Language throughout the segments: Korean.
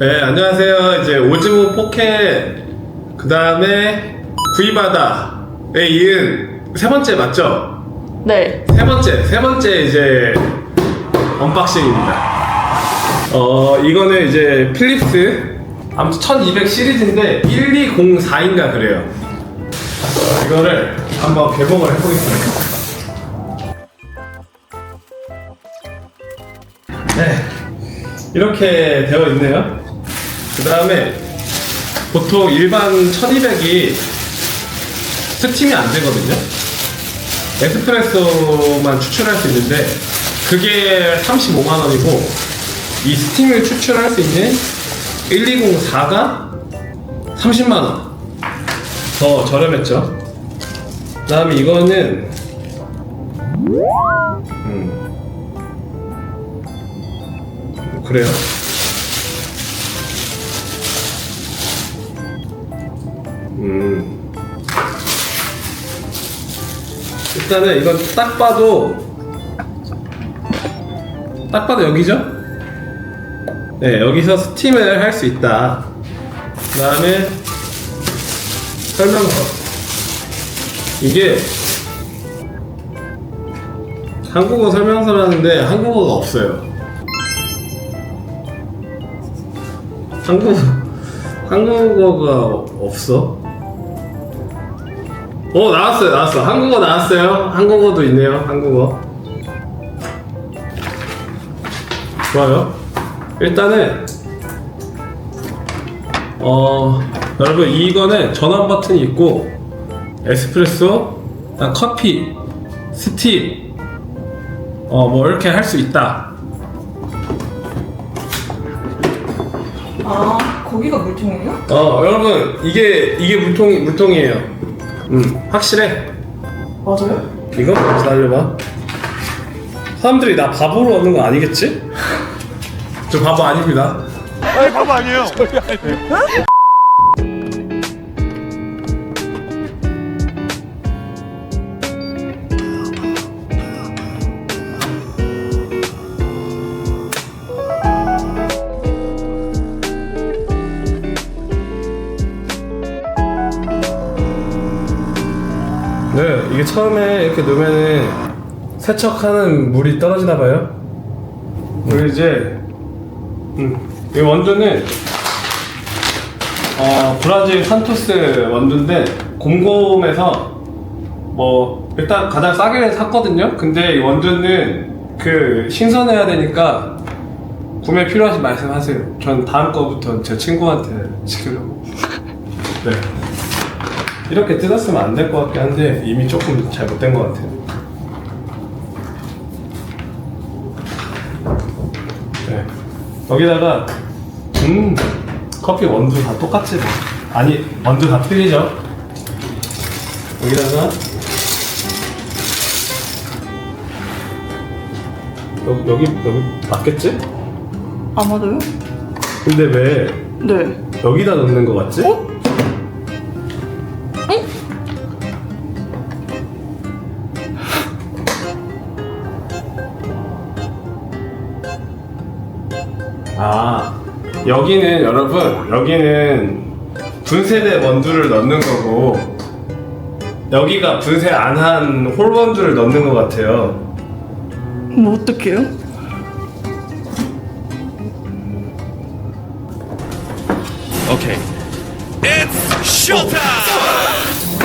네, 안녕하세요. 이제 오즈모 포켓, 그 다음에 구이바다에 이은 세 번째 맞죠? 네. 세 번째, 세 번째 이제 언박싱입니다. 어, 이거는 이제 필립스, 아무튼 1200 시리즈인데 1204인가 그래요. 어, 이거를 한번 개봉을 해보겠습니다. 네. 이렇게 되어 있네요. 그 다음에 보통 일반 1200이 스팀이 안 되거든요. 에스프레소만 추출할 수 있는데 그게 35만 원이고 이 스팀을 추출할 수 있는 1204가 30만 원. 더 저렴했죠. 그 다음에 이거는 음. 그래요. 음. 일단은 이건 딱 봐도 딱 봐도 여기죠? 네, 여기서 스팀을 할 수 있다. 그 다음에 설명서. 이게 한국어 설명서라는데 한국어가 없어요. 한국 한국어가 없어? 어 나왔어요 나왔어. 한국어 나왔어요? 한국어도 있네요 한국어. 좋아요. 일단은 어 여러분 이거는 전원 버튼이 있고 에스프레소 커피 스팀. 어 뭐 이렇게 할 수 있다. 아, 거기가 물통이에요? 어 여러분 이게 이게 물통 물통이에요 음 확실해 맞아요? 이거 기다려봐. 사람들이 나 바보로 얻는 거 아니겠지? 저 바보 아닙니다. 아니 바보 아니에요. 처음에 이렇게 놓으면은 세척하는 물이 떨어지나 봐요. 그리고 이제 음, 이 원두는 어, 브라질 산토스 원두인데 곰곰에서 뭐 일단 가장 싸게 샀거든요. 근데 이 원두는 그 신선해야 되니까 구매 필요하신 말씀하세요. 전 다음 거부터 제 친구한테 시키려고. 네. 이렇게 뜯었으면 안 될 것 같긴 한데 이미 조금 잘못된 것 같아요. 네. 여기다가 음 커피 원두 다 똑같지 뭐. 아니 원두 다 틀리죠. 여기다가 여기 여기 여기 맞겠지? 아마도요? 근데 왜 네. 여기다 넣는 것 같지? 어? 아 여기는 여러분 여기는 분쇄된 원두를 넣는 거고 여기가 분쇄 안 한 홀 원두를 넣는 것 같아요. 뭐 어떡해요? 오케이. It's showtime.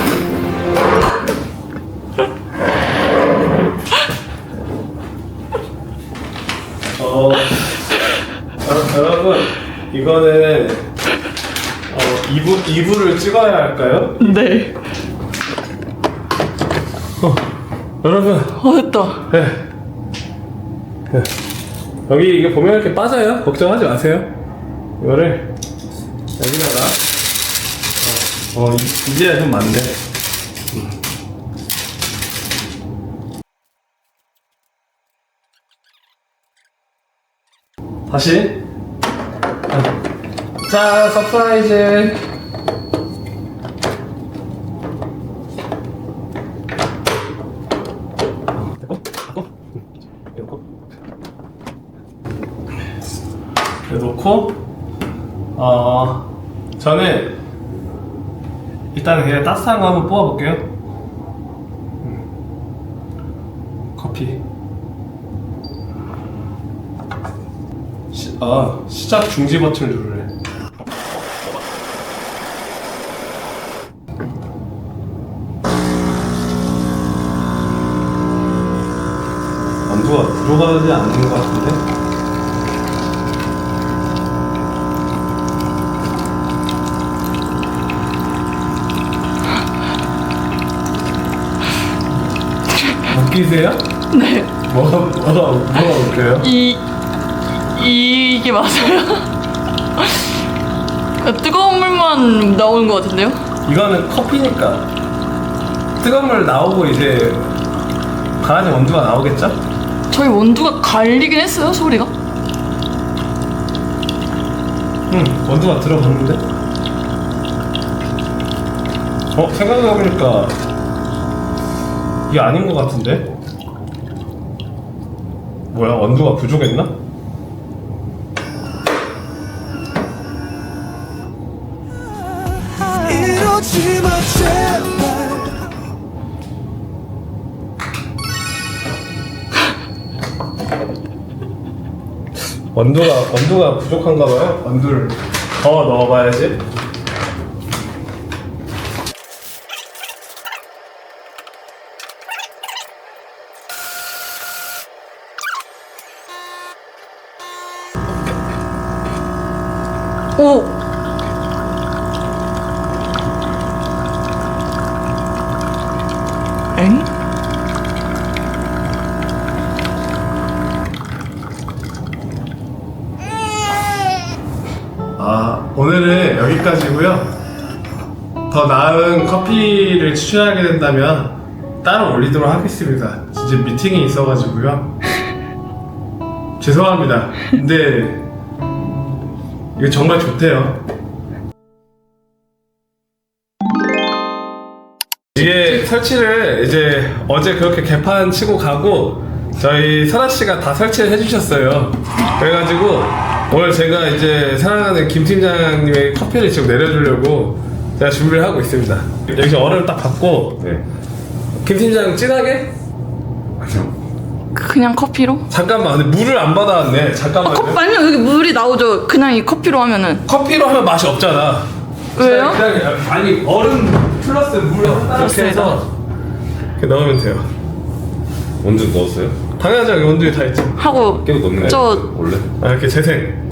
어 여- 여러분 이거는 어, 2부 2부를 찍어야 할까요? 네. 여러분 어, 됐다. 네. 네. 여기 이게 보면 이렇게 빠져요. 걱정하지 마세요. 이거를 여기다가 어, 어 이- 이제야 좀. 음. 다시 아. 자 서프라이즈 이렇게 놓고 어, 저는 일단 그냥 따뜻한 거 한번 뽑아볼게요. 음. 커피. 시, 아, 시작 중지 버튼을 누르래. 완두가 들어가지 않는 것 같은데? 웃기세요? 네. 뭐가, 뭐가, 뭐가 웃겨요? 이, 이, 이게 맞아요? 뜨거운 물만 나오는 것 같은데요? 이거는 커피니까 뜨거운 물 나오고 이제 가라앉은 원두가 나오겠죠? 저희 원두가 갈리긴 했어요, 소리가. 응, 원두가 들어갔는데? 어, 생각해보니까 이게 아닌 것 같은데? 뭐야, 원두가 부족했나? 이러지 마 제발 원두가, 원두가 부족한가 봐요? 원두를 더 넣어봐야지. 오! 더 나은 커피를 추천하게 된다면 따로 올리도록 하겠습니다. 진짜 미팅이 있어가지고요. 죄송합니다. 근데 이거 정말 좋대요. 이게 설치를 이제 어제 그렇게 개판 치고 가고 저희 설아 씨가 다 설치를 해주셨어요. 그래가지고 오늘 제가 이제 사랑하는 김 팀장님의 커피를 지금 내려주려고 제가 준비를 하고 있습니다. 여기서 얼음 딱 받고 네. 김 팀장 진하게 그냥 커피로? 잠깐만 근데 물을 안 받아왔네. 아, 잠깐만 요. 커피, 아니요, 여기 물이 나오죠. 그냥 이 커피로 하면은. 커피로 하면 맛이 없잖아. 왜요? 그냥, 그냥 아니 얼음 플러스 물 이렇게 해서 이렇게 넣으면 돼요. 원두 넣었어요? 당연하죠. 여기 온도에 다 있죠. 하고, 깨도 넣는 거야? 저- 원래? 아, 이렇게 재생.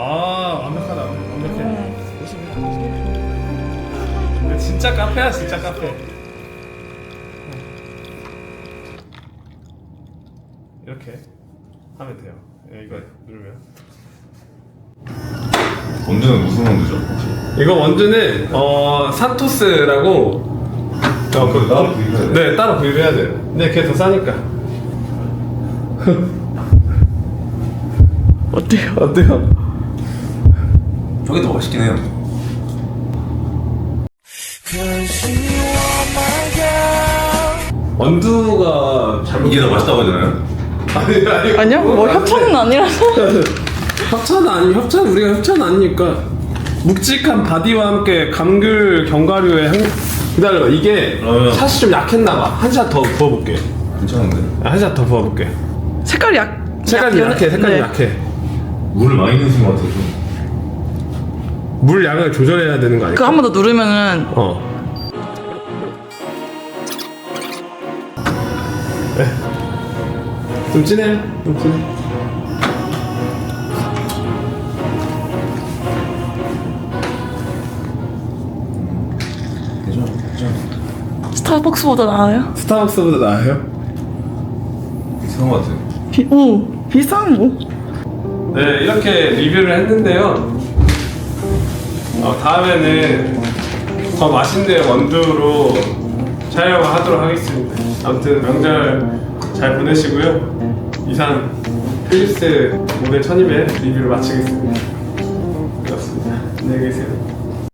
아, 완벽하다. 완벽해. 이거 진짜 카페야, 진짜 카페. 이렇게 하면 돼요. 예, 이거 누르면. 원두는 무슨 원두죠? 이거 원두는 어 산토스라고 어, 그, 따로 구입해야 돼요? 네 따로 구입해야 돼요 근데 그게 더 싸니까 어때요? 어때요? 저게 더 맛있긴 해요. 원두가 잘못 이게 더 맛있다고 하잖아요? 아니 아니 아니요, 뭐 협찬은 아니라서. 협찬 아니 협찬 우리가 협찬 아니니까 묵직한 바디와 함께 감귤 견과류의 향 기다려봐 이게 그러면- 샷이 좀 약했나 봐 한 샷 더 부어볼게 괜찮은데? 한 샷 더 부어볼게 색깔이 약. 색깔이 약해요? 약해 색깔이 네. 약해 물을 많이 넣으신 것 같아요. 좀. 물 양을 조절해야 되는 거 아닐까? 그거 한번 더 누르면은. 어. 네. 좀 진해요. 좀 진해. 스타벅스보다 나아요? 스타벅스보다 나아요? 비슷한 것 같아요. 비, 오, 비싼 뭐. 네, 이렇게 리뷰를 했는데요. 어, 다음에는 더 맛있는 원두로 촬영을 하도록 하겠습니다. 아무튼 명절 잘 보내시고요. 이상 필립스 모델 1200 리뷰를 마치겠습니다. 그렇습니다. 안녕히 계세요.